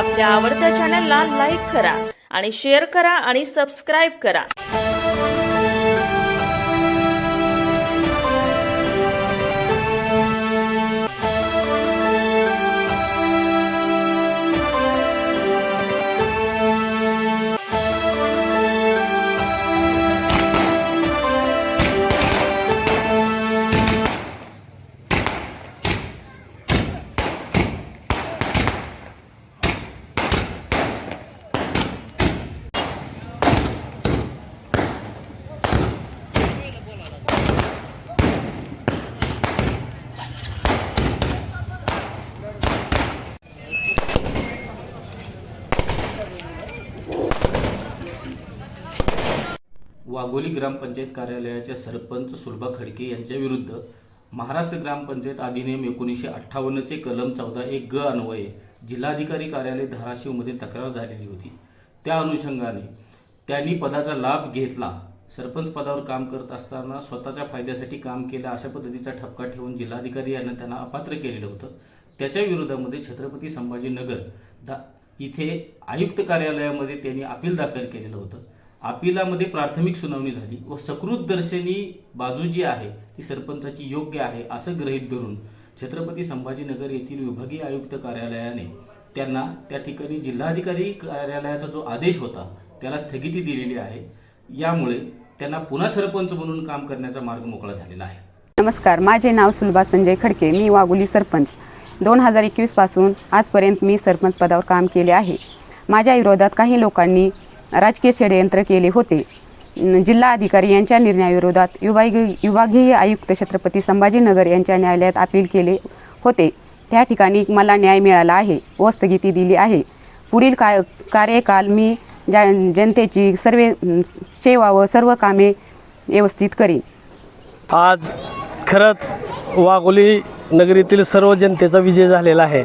आपल्या आवडत्या चॅनलला लाईक करा आणि शेअर करा आणि सबस्क्राईब करा. वाघोली ग्रामपंचायत कार्यालयाच्या सरपंच सुलभा खडके यांच्या विरुद्ध महाराष्ट्र ग्रामपंचायत अधिनियम एकोणीसशे अठ्ठावन्नचे कलम चौदा एक ग अन्वये जिल्हाधिकारी कार्यालय धाराशिवमध्ये तक्रार झालेली होती. त्या अनुषंगाने त्यांनी पदाचा लाभ घेतला. सरपंच पदावर काम करत असताना स्वतःच्या फायद्यासाठी काम केलं अशा पद्धतीचा ठपका ठेवून जिल्हाधिकारी यांना त्यांना अपात्र केलेलं होतं. त्याच्या विरोधामध्ये छत्रपती संभाजीनगर दा इथे आयुक्त कार्यालयामध्ये त्यांनी अपील दाखल केलेलं होतं. अपिलामध्ये प्राथमिक सुनावणी झाली व सकृत दर्शनी बाजू जी आहे ती सरपंचाची योग्य आहे असं गृहीत धरून छत्रपती संभाजीनगर येथील विभागीय आयुक्त कार्यालयाने त्यांना त्या ठिकाणी जिल्हाधिकारी कार्यालयाचा जो आदेश होता त्याला स्थगिती दिलेली आहे. यामुळे त्यांना पुन्हा सरपंच म्हणून काम करण्याचा मार्ग मोकळा झालेला आहे. नमस्कार माझे नाव सुलभा संजय खडके मी वागुली सरपंच. दोन हजार एकवीसपासून आजपर्यंत मी सरपंच पदावर काम केले आहे. माझ्या विरोधात काही लोकांनी राजकीय षडयंत्र केले होते. जिल्हा अधिकारी यांच्या निर्णयाविरोधात विभागीय विभागीय आयुक्त छत्रपती संभाजीनगर यांच्या न्यायालयात अपील केले होते. त्या ठिकाणी मला न्याय मिळाला आहे व स्थगिती दिली आहे. पुढील का कार्यकाल मी ज्या जनतेची सर्व सेवा व सर्व कामे व्यवस्थित करीन. आज खरंच वाघोली नगरीतील सर्व जनतेचा विजय झालेला आहे.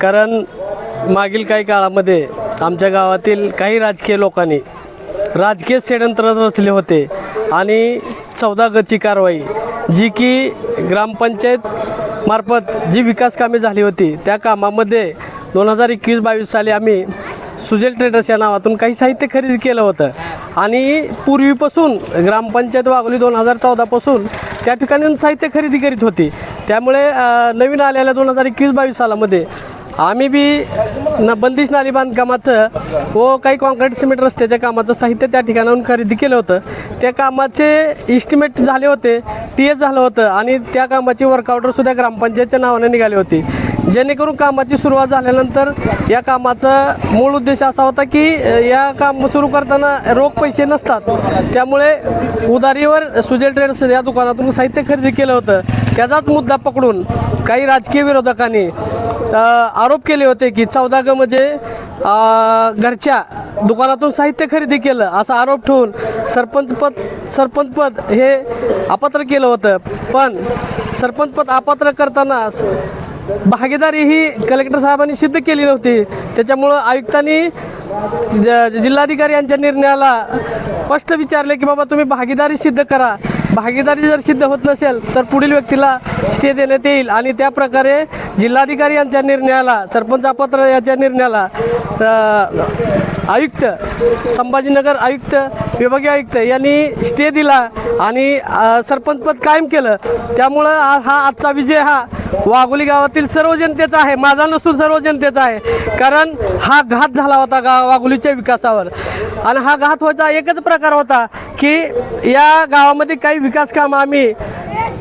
कारण मागील काही काळामध्ये आमच्या गावातील काही राजकीय लोकांनी राजकीय षडयंत्र रचले होते आणि चौदा गची कारवाई जी की ग्रामपंचायत मार्फत जी विकास कामे झाली होती त्या कामामध्ये दोन हजार एकवीस बावीस साली आम्ही सुजेल ट्रेडर्स या नावातून काही साहित्य खरेदी केलं होतं. आणि पूर्वीपासून ग्रामपंचायत वाघोली दोन हजार चौदापासून त्या ठिकाणी साहित्य खरेदी करीत होती. त्यामुळे नवीन आलेल्या दोन हजार एकवीस बावीस सालामध्ये आम्ही बी न बंदिश नाली बांधकामाचं व काही कॉन्क्रीट सिमेंट रस्त्याच्या कामाचं साहित्य त्या ठिकाणाहून खरेदी केलं होतं. त्या कामाचे इस्टिमेट झाले होते टी एस झालं होतं आणि त्या कामाची वर्कआउटरसुद्धा ग्रामपंचायतच्या नावाने निघाले होते. जेणेकरून कामाची सुरुवात झाल्यानंतर या कामाचा मूळ उद्देश असा होता की या काम सुरू करताना रोख पैसे नसतात. त्यामुळे उधारीवर सुजय ट्रेडर्स या दुकानातून साहित्य खरेदी केलं होतं. त्याचाच मुद्दा पकडून काही राजकीय विरोधकांनी आरोप केले होते की चौदा ग म्हणजे घरच्या दुकानातून साहित्य खरेदी केलं असा आरोप ठेवून सरपंचपद सरपंचपद हे अपात्र केलं होतं. पण सरपंचपद अपात्र करताना भागीदारी ही कलेक्टर साहेबांनी सिद्ध केली नव्हती त्याच्यामुळं आयुक्तांनी ज- जिल्हाधिकारी यांच्या निर्णयाला स्पष्ट विचारले की बाबा तुम्ही भागीदारी सिद्ध करा. भागीदारी जर सिद्ध होत नसेल तर पुढील व्यक्तीला स्टे देण्यात येईल. आणि त्या प्रकारे जिल्हाधिकारी यांच्या निर्णयाला सरपंच अपात्र याच्या निर्णयाला आयुक्त संभाजीनगर आयुक्त विभागीय आयुक्त यांनी स्टे दिला आणि सरपंचपद कायम केलं. त्यामुळं हा आजचा विजय हा वाघोली गावातील सर्व जनतेचा आहे. माझा नसून सर्व जनतेचा आहे. कारण हा घात झाला होता गा वाघोलीच्या विकासावर. आणि हा घात व्हायचा एकच प्रकार होता की या गावामध्ये काही विकास कामं आम्ही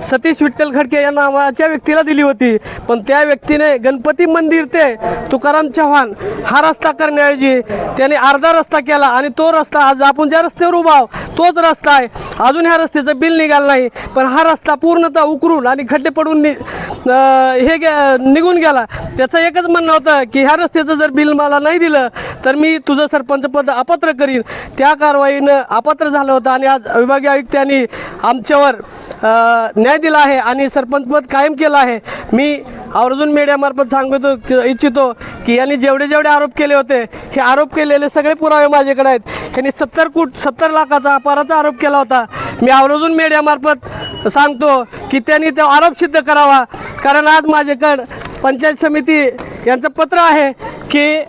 सतीश विठ्ठल खडके या नावाच्या व्यक्तीला दिली होती. पण त्या व्यक्तीने गणपती मंदिर ते तुकाराम चव्हाण हा रस्ता करण्याऐवजी त्याने अर्धा रस्ता केला आणि तो रस्ता आज आपण ज्या रस्त्यावर उभा तोच रस्ता आहे. अजून ह्या रस्त्याचं बिल निघालं नाही. पण हा रस्ता पूर्णतः उकरून आणि खड्डे पडून नि हे गे- निघून गेला. त्याचं एकच म्हणणं होतं की ह्या रस्त्याचं जर बिल मला नाही दिलं तर मी तुझं सरपंच पद अपात्र करीन. त्या कारवाईनं अपात्र झालं होतं आणि आज विभागीय आयुक्तांनी आमच्यावर न्याय दिला आहे आणि सरपंचपद कायम केलं आहे. मी आवर्जून मीडियामार्फत सांगतो इच्छितो की यांनी जेवढे जेवढे आरोप केले होते हे आरोप केलेले सगळे पुरावे माझ्याकडे आहेत. यांनी सत्तर कोट सत्तर लाखाचा अपहाराचा आरोप केला होता. मी आवर्जून मीडियामार्फत सांगतो की त्यांनी तो आरोप सिद्ध करावा. कारण आज माझ्याकडं पंचायत समिती यांचं पत्र आहे की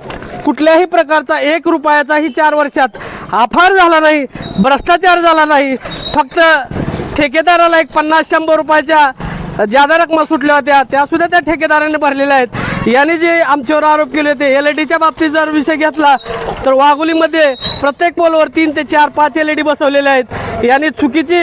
कुठल्याही प्रकारचा एक रुपयाचाही चार वर्षात आफार झाला नाही भ्रष्टाचार झाला नाही. फक्त ठेकेदाराला एक पन्नास शंभर रुपयाच्या ज्यादा रकमा सुटल्या होत्या त्या सुद्धा त्या ठेकेदाराने भरलेल्या आहेत. याने जे आमच्यावर आरोप केले होते एल ई डीच्या बाबतीत जर विषय घेतला तर वाघोलीमध्ये प्रत्येक पोलवर तीन ते चार पाच एल ई डी बसवलेले आहेत. यांनी चुकीची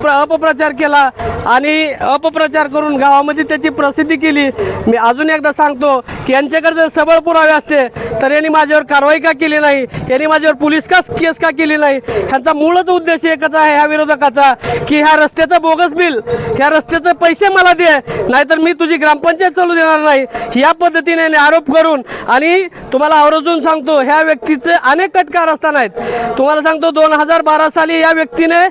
प्र अपप्रचार केला आणि अपप्रचार करून गावामध्ये त्याची प्रसिद्धी केली. मी अजून एकदा सांगतो की यांच्याकडे जर सबळ पुरावे असते तर यांनी माझ्यावर कारवाई का केली नाही? यांनी माझ्यावर पोलीस का केस का केली नाही? ह्यांचा मूळच उद्देश एकच आहे ह्या विरोधकाचा की ह्या रस्त्याचं बोगस बिल ह्या रस्त्याचे पैसे मला दे नाहीतर मी तुझी ग्रामपंचायत चालू देणार नाही. या पद्धतीने आरोप करून आणि तुम्हाला आवर्जून सांगतो ह्या व्यक्तीचे अनेक कटकार असताना आहेत. तुम्हाला सांगतो दोन हजार बारा साली या व्यक्तीने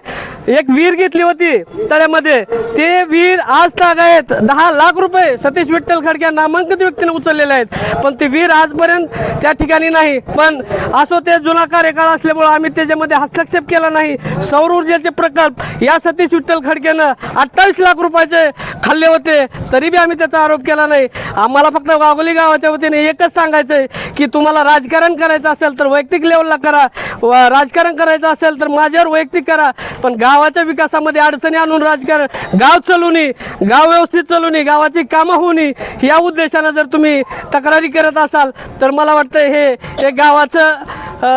एक विहीर घेतली होती तळ्यामध्ये. ते विहीर आज ताग आहेत. दहा लाख रुपये सतीश विठ्ठल खडक्या नामांकित व्यक्तीने उचललेले आहेत. पण ते विहीर आजपर्यंत त्या ठिकाणी नाही. पण असो ते जुना कार्यकाळ असल्यामुळे आम्ही त्याच्यामध्ये हस्तक्षेप केला नाही. सौर ऊर्जेचे प्रकल्प या सतीश विठ्ठल खडकेनं अठ्ठावीस लाख रुपयाचे खाल्ले होते. तरी बी आम्ही त्याचा आरोप केला नाही. आम्हाला फक्त वाघोली गावाच्या वतीने एकच सांगायचं आहे की तुम्हाला राजकारण करायचं असेल तर वैयक्तिक लेवलला करा. व राजकारण करायचं असेल तर माझ्यावर वैयक्तिक करा. पण गावाच्या विकासामध्ये अडचणी आणून राजकारण गाव चालूनी गाव व्यवस्थित चालूनी गावाची कामं होऊनी या उद्देशानं जर तुम्ही तक्रारी करत असाल तर मला वाटतं हे हे गावाचं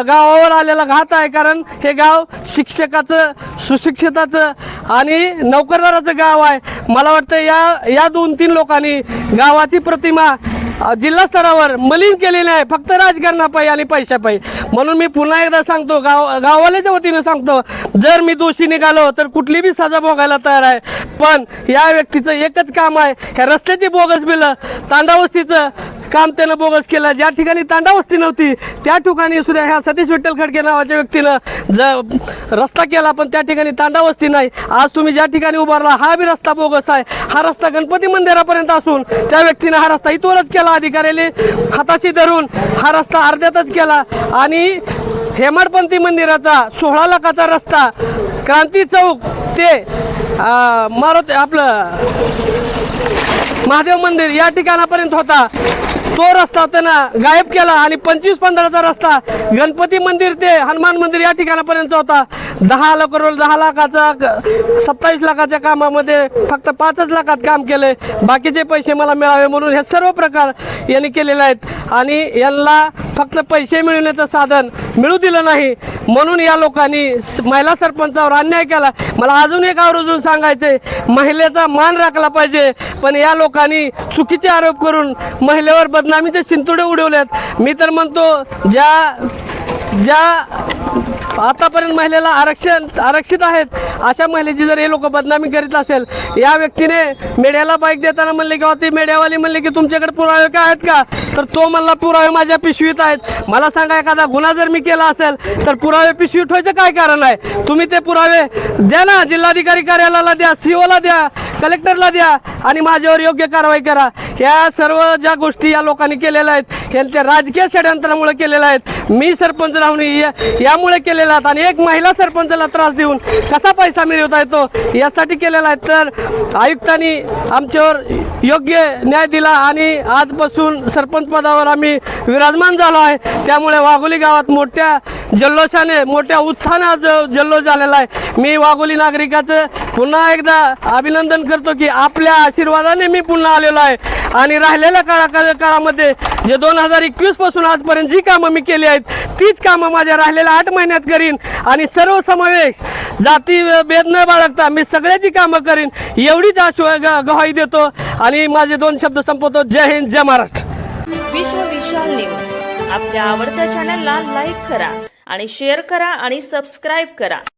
गावावर आलेला घात आहे. कारण हे गाव शिक्षकाचं सुशिक्षिताचं आणि नोकरदाराचं गाव आहे. मला वाटतं या या दोन तीन लोकांनी गावाची प्रतिमा जिल्हा स्तरावर मलिन केलेले आहे. फक्त राजकारणापायी आणि पैशापायी. म्हणून मी पुन्हा एकदा सांगतो गाव गाववाल्याच्या वतीने सांगतो जर मी दोषी निघालो तर कुठली बी सजा भोगायला तयार आहे. पण या व्यक्तीचं एकच काम आहे ह्या रस्त्याची बोगस बिलं तांडावस्तीचं काम त्यानं बोगस केलं. ज्या ठिकाणी तांडावस्ती नव्हती त्या ठिकाणी सुद्धा ह्या सतीश विठ्ठल खडके नावाच्या व्यक्तीनं ज रस्ता केला पण त्या ठिकाणी तांडावस्ती नाही. आज तुम्ही ज्या ठिकाणी उभारला हा बी रस्ता बोगस आहे. हा रस्ता गणपती मंदिरापर्यंत असून त्या व्यक्तीनं हा रस्ता इथूनच केला अधिकाऱ्याने हाताशी धरून. हा रस्ता अर्ध्यातच केला. आणि हेमाडपंथी मंदिराचा सोळा लाखाचा रस्ता क्रांती चौक ते मारुत आपलं महादेव मंदिर या ठिकाणापर्यंत होता. तो रस्ता त्यांना गायब केला आणि पंचवीस पंधराचा रस्ता गणपती मंदिर ते हनुमान मंदिर या ठिकाणापर्यंत होता. दहा लाख करोड दहा लाखाचा सत्तावीस लाखाच्या कामामध्ये फक्त पाचच लाखात काम केले. बाकीचे पैसे मला मिळावे म्हणून हे सर्व प्रकार यांनी केलेले आहेत. आणि यांना फक्त पैसे मिळवण्याचं साधन मिळू दिलं नाही. म्हणून या लोकांनी महिला सरपंचावर अन्याय केला. मला अजून एक आवर्जून सांगायचे महिलेचा मान राखला पाहिजे. पण या लोक लोकांनी चुकीचे आरोप करून महिलेवर बदनामीचे शिंतोडे उडवल्यात मी तर म्हणतो ज्या ज्या आतापर्यंत महिलेला आरक्षण आरक्षित आहेत अशा महिलेची जर हे लोक बदनामी करीत असेल या व्यक्तीने मेढ्याला बाईक देताना म्हणले की ती मेढ्यावाली म्हणले की तुमच्याकडे पुरावे काय आहेत का? तर तो म्हणला पुरावे माझ्या पिशवीत आहेत. मला सांगा एखादा गुन्हा जर मी केला असेल तर पुरावे पिशवीत व्हायचं काय कारण आहे? तुम्ही ते पुरावे द्या ना जिल्हाधिकारी कार्यालयाला द्या सीओला द्या कलेक्टरला द्या आणि माझ्यावर योग्य कारवाई करा. या सर्व ज्या गोष्टी या लोकांनी केलेल्या आहेत यांच्या राजकीय षडयंत्रामुळे केलेल्या आहेत. मी सरपंच लावणी यामुळे केलेल्या आहेत आणि एक महिला सरपंचाला त्रास देऊन कसा पैसा मिळवता येतो यासाठी केलेला आहे. तर आयुक्तांनी आमच्यावर योग्य न्याय दिला आणि आजपासून सरपंच पदावर आम्ही विराजमान झालो आहे. त्यामुळे वाघोली गावात मोठ्या जल्लोषाने मोठ्या उत्साहाने आज जल्लोष झालेला आहे. मी वाघोली नागरिकाचं पुन्हा एकदा अभिनंदन करतो की आपल्या आशीर्वादाने मी पुन्हा आलेलो आहे. आणि राहिलेल्या काळा काळामध्ये जे दोन हजार एकवीसपासून आजपर्यंत जी कामं मी केली आहेत तीच कामं माझ्या राहिलेल्या आठ महिन्यात करीन. आणि सर्व समावेश जाती भेद न बाळगता मी सगळ्याची कामं करीन. एवढीच आश्वा गवाही देतो. आणि माझे दोन शब्द संपवतो. जय हिंद जय महाराष्ट्र. विश्व विशाल न्यूज. आपल्या आवडत्या चॅनलला लाईक करा आणि शेअर करा आणि सबस्क्राईब करा.